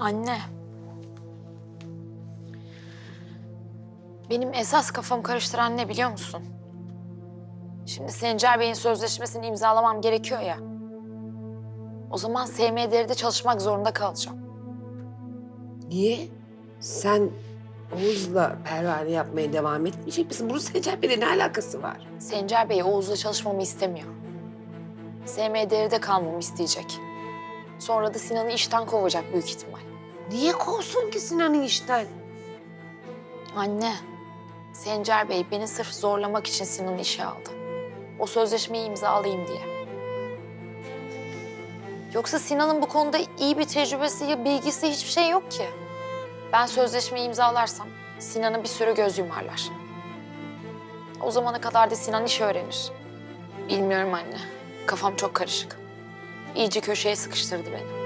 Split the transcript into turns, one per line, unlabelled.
Anne. Benim esas kafamı karıştıran ne biliyor musun? Şimdi Sencer Bey'in sözleşmesini imzalamam gerekiyor ya. O zaman SMD'de çalışmak zorunda kalacağım.
Niye? Sen Oğuz'la pervane yapmaya devam etmeyecek misin? Bunun Sencer Bey'le ne alakası var?
Sencer Bey Oğuz'la çalışmamı istemiyor. SMD'de kalmamı isteyecek. Sonra da Sinan'ı işten kovacak büyük ihtimal.
Niye kovsun ki Sinan'ı işten?
Anne, Sencer Bey beni sırf zorlamak için Sinan'ı işe aldı. O sözleşmeyi imzalayayım diye. Yoksa Sinan'ın bu konuda iyi bir tecrübesi ya bilgisi hiçbir şey yok ki. Ben sözleşmeyi imzalarsam Sinan'a bir sürü göz yumarlar. O zamana kadar da Sinan iş öğrenir. Bilmiyorum anne. Kafam çok karışık. İyice köşeye sıkıştırdı beni.